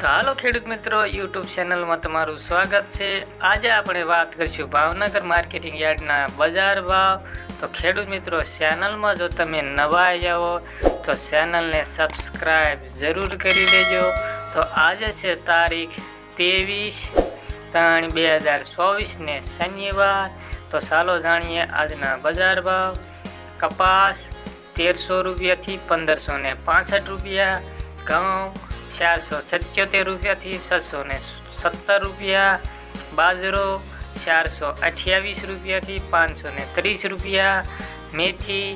તો હાલો ખેડૂત મિત્રો યુટ્યુબ ચેનલમાં તમારું સ્વાગત છે. આજે આપણે વાત કરીશું ભાવનગર માર્કેટિંગ યાર્ડના બજાર ભાવ. તો ખેડૂત મિત્રો ચેનલમાં જો તમે નવા જાઓ તો ચેનલને સબસ્ક્રાઈબ જરૂર કરી લેજો. તો આજે છે તારીખ ત્રેવીસ ત્રણ બે હજાર ચોવીસને શનિવાર. તો ચાલો જાણીએ આજના બજાર ભાવ. કપાસ તેરસો રૂપિયાથી પંદરસો ને રૂપિયા. ઘઉં ચારસો સત્યોતેર રૂપિયાથી છસો ને સત્તર રૂપિયા. બાજરો ચારસો અઠ્યાવીસ રૂપિયાથી પાંચસો ને ત્રીસ રૂપિયા. મેથી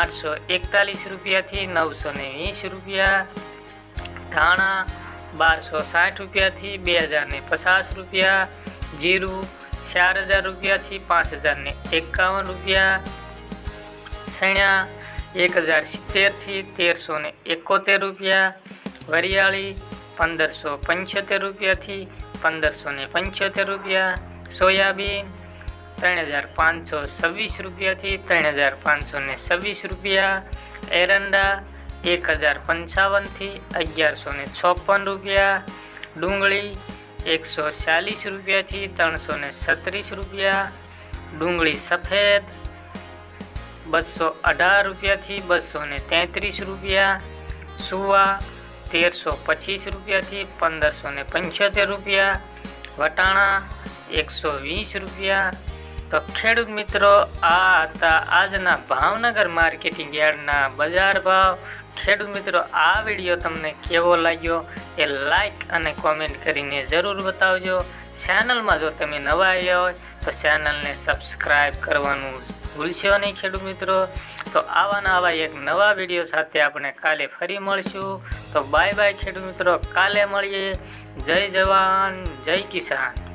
આઠસો એકતાલીસ રૂપિયાથી નવસો ને વીસ રૂપિયા. ધાણા બારસો સાઠ રૂપિયાથી બે હજાર ને પચાસ રૂપિયા. જીરું ચાર હજાર રૂપિયાથી પાંચ હજાર ને એકાવન રૂપિયા. સણ્યા એક હજાર સિત્તેરથી તેરસો ને એકોતેર રૂપિયા. વરિયાળી પંદરસો પંચોતેર રૂપિયાથી પંદરસો ને પંચોતેર રૂપિયા. સોયાબીન ત્રણ હજાર પાંચસો છવ્વીસ રૂપિયાથી ત્રણ હજાર પાંચસો ને છવ્વીસ રૂપિયા. એરંડા એક હજાર પંચાવનથી અગિયારસો ને છપ્પન રૂપિયા. ડુંગળી એકસો ચાલીસ રૂપિયાથી ત્રણસો ને છત્રીસ રૂપિયા. ડુંગળી સફેદ બસો અઢાર રૂપિયાથી બસો ને તેત્રીસ રૂપિયા. સુવા તેરસો પચીસ રૂપિયાથી પંદરસો ને પંચોતેર રૂપિયા, વટાણા એકસો વીસ રૂપિયા. તો ખેડૂત મિત્રો, આ હતા આજના ભાવનગર માર્કેટિંગ યાર્ડના બજાર ભાવ. ખેડૂત મિત્રો, આ વીડિયો તમને કેવો લાગ્યો એ લાઈક અને કોમેન્ટ કરીને જરૂર બતાવજો. ચેનલમાં જો તમે નવા આવ્યા હોય, તો ચેનલને સબસ્ક્રાઈબ કરવાનું ભૂલશો નહીં ખેડૂત મિત્રો. તો આવા ને આવા એક નવા વીડિયો સાથે આપણે કાલે ફરી મળશું. તો બાય બાય ખેડૂત મિત્રો. કાલે મળીએ. જય જવાન જય કિસાન.